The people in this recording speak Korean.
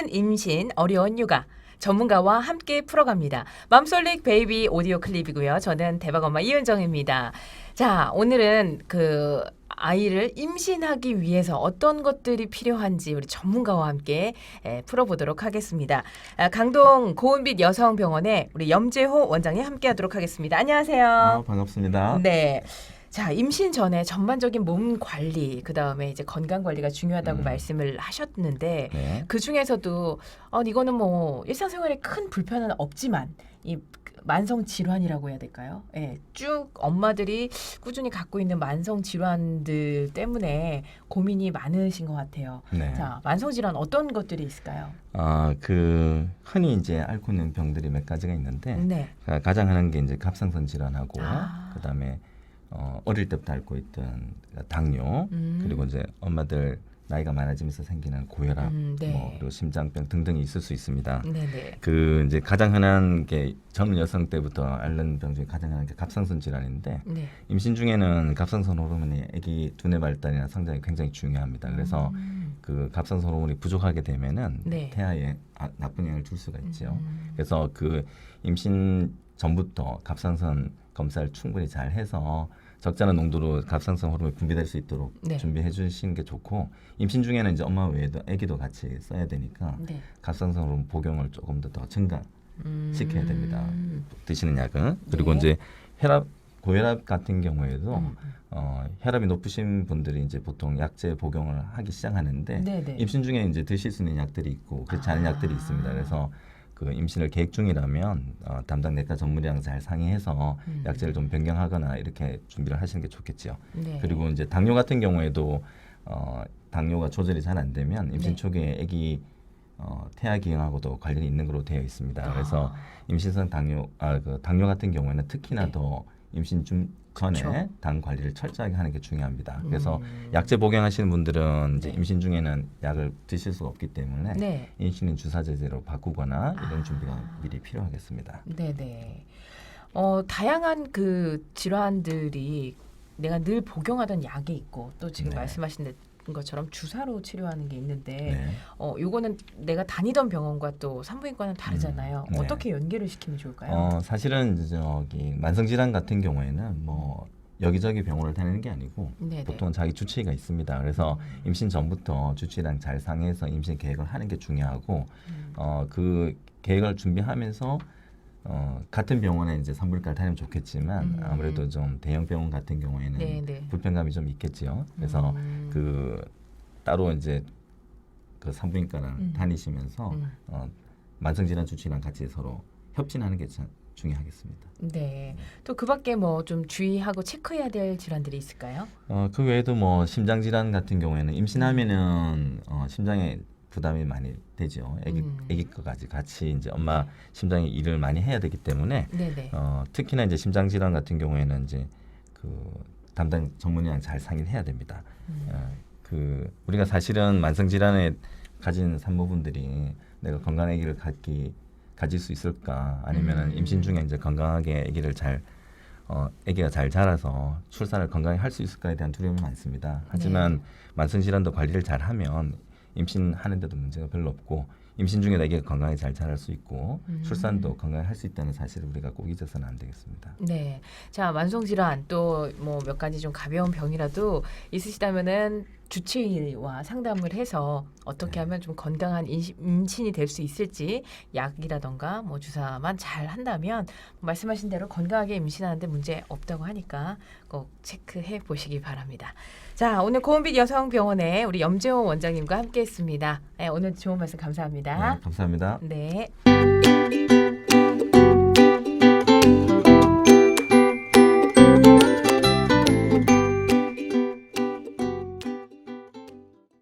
힘든 임신, 어려운 육아 전문가와 함께 풀어갑니다. 맘솔릭 베이비 오디오 클립이고요. 저는 대박엄마 이은정입니다. 자, 오늘은 그 아이를 임신하기 위해서 어떤 것들이 필요한지 우리 전문가와 함께 에, 풀어보도록 하겠습니다. 아, 강동 고은빛 여성병원의 우리 염재호 원장님 함께하도록 하겠습니다. 안녕하세요. 아, 반갑습니다. 네. 자, 임신 전에 전반적인 몸 관리, 그 다음에 이제 건강 관리가 중요하다고 음. 말씀을 하셨는데, 네. 그 중에서도, 어, 이거는 뭐, 일상생활에 큰 불편은 없지만, 이 만성 질환이라고 해야 될까요? 예, 쭉 엄마들이 꾸준히 갖고 있는 만성 질환들 때문에 고민이 많으신 것 같아요. 네. 자, 만성 질환 어떤 것들이 있을까요? 아, 그 흔히 이제 앓고 있는 병들이 몇 가지가 있는데 네. 가- 가장 하는 게 이제 갑상선 질환하고 아. 그다음에 어, 어릴 때부터 앓고 있던 당뇨 음. 그리고 이제 엄마들 나이가 많아지면서 생기는 고혈압 음, 네. 뭐 그리고 심장병 등등이 있을 수 있습니다. 네네. 그 이제 가장 흔한 게 젊은 여성 때부터 앓는 병 중에 가장 흔한 게 갑상선 질환인데 네. 임신 중에는 갑상선 호르몬이 아기 두뇌 발달이나 성장이 굉장히 중요합니다. 그래서 음. 그 갑상선 호르몬이 부족하게 되면은 네. 태아에 아, 나쁜 영향을 줄 수가 있죠. 음. 그래서 그 임신 전부터 갑상선 검사를 충분히 잘 해서 적절한 농도로 갑상선 호르몬이 분비될 수 있도록 네. 준비해 주시는 게 좋고 임신 중에는 이제 엄마 외에도 아기도 같이 써야 되니까 네. 갑상선 호르몬 복용을 조금 더 더 증가 음. 시켜야 됩니다. 드시는 약은 그리고 네. 이제 혈압 고혈압 같은 경우에도 음. 어, 혈압이 높으신 분들이 이제 보통 약제 복용을 하기 시작하는데 네네. 임신 중에 이제 드실 수 있는 약들이 있고 그렇지 않은 아. 약들이 있습니다. 그래서 그 임신을 계획 중이라면 어, 담당 내과 전문의랑 잘 상의해서 음. 약제를 좀 변경하거나 이렇게 준비를 하시는 게 좋겠죠. 네. 그리고 이제 당뇨 같은 경우에도 어, 당뇨가 조절이 잘 안 되면 임신 네. 초기에 아기 어, 태아 기형하고도 관련이 있는 걸로 되어 있습니다. 그래서 아. 임신성 당뇨 아 그 당뇨 같은 경우에는 특히나 네. 더 임신 중 전에 그쵸. 당 관리를 철저하게 하는 게 중요합니다. 그래서 음. 약제 복용하시는 분들은 이제 네. 임신 중에는 약을 드실 수가 없기 때문에 네. 인슐린 주사 제제로 바꾸거나 이런 아. 준비가 미리 필요하겠습니다. 네네. 어 다양한 그 질환들이 내가 늘 복용하던 약이 있고 또 지금 네. 말씀하신 것처럼 주사로 치료하는 게 있는데 네. 어 요거는 내가 다니던 병원과 또 산부인과는 다르잖아요. 음, 네. 어떻게 연계를 시키면 좋을까요? 어, 사실은 저기 만성 질환 같은 경우에는 뭐 여기저기 병원을 다니는 게 아니고 네네. 보통 자기 주치의가 있습니다. 그래서 음. 임신 전부터 주치의랑 잘 상의해서 임신 계획을 하는 게 중요하고 음. 어, 그 계획을 준비하면서 어, 같은 병원에 이제 산부인과를 다니면 좋겠지만 음. 아무래도 좀 대형 병원 같은 경우에는 네 네. 불편감이 좀 있겠지요. 그래서 음. 그 따로 이제 그 산부인과를 음. 다니시면서 음. 어, 만성질환 주치의랑 같이 서로 협진하는 게 참 중요하겠습니다. 네. 또 그밖에 뭐 좀 주의하고 체크해야 될 질환들이 있을까요? 어, 그 외에도 뭐 심장 질환 같은 경우에는 임신하면은 어, 심장에 부담이 많이 되죠. 아기 음. 아기 거까지 같이 이제 엄마 심장에 일을 많이 해야 되기 때문에 네네. 어, 특히나 이제 심장 질환 같은 경우에는 이제 그 담당 전문의랑 잘 상의를 해야 됩니다. 음. 어, 그 우리가 사실은 만성 질환에 가진 산모분들이 내가 건강한 아기를 갖기 가질 수 있을까 아니면은 음. 임신 중에 이제 건강하게 아기를 잘 어, 아기가 잘 자라서 출산을 건강히 할 수 있을까에 대한 두려움이 많습니다. 하지만 네. 만성 질환도 관리를 잘 하면 임신하는데도 문제가 별로 없고 임신 중에 아기가 건강히 잘 자랄 수 있고 음. 출산도 건강히 할 수 있다는 사실을 우리가 꼭 잊어서는 안 되겠습니다. 네. 자, 만성 질환 또 뭐 몇 가지 좀 가벼운 병이라도 있으시다면은 주치의와 상담을 해서 어떻게 네. 하면 좀 건강한 임신, 임신이 될 수 있을지 약이라던가 뭐 주사만 잘 한다면 말씀하신 대로 건강하게 임신하는데 문제 없다고 하니까 꼭 체크해 보시기 바랍니다. 자, 오늘 고은빛 여성병원의 우리 염재호 원장님과 함께 했습니다. 네, 오늘 좋은 말씀 감사합니다. 네, 감사합니다. 네.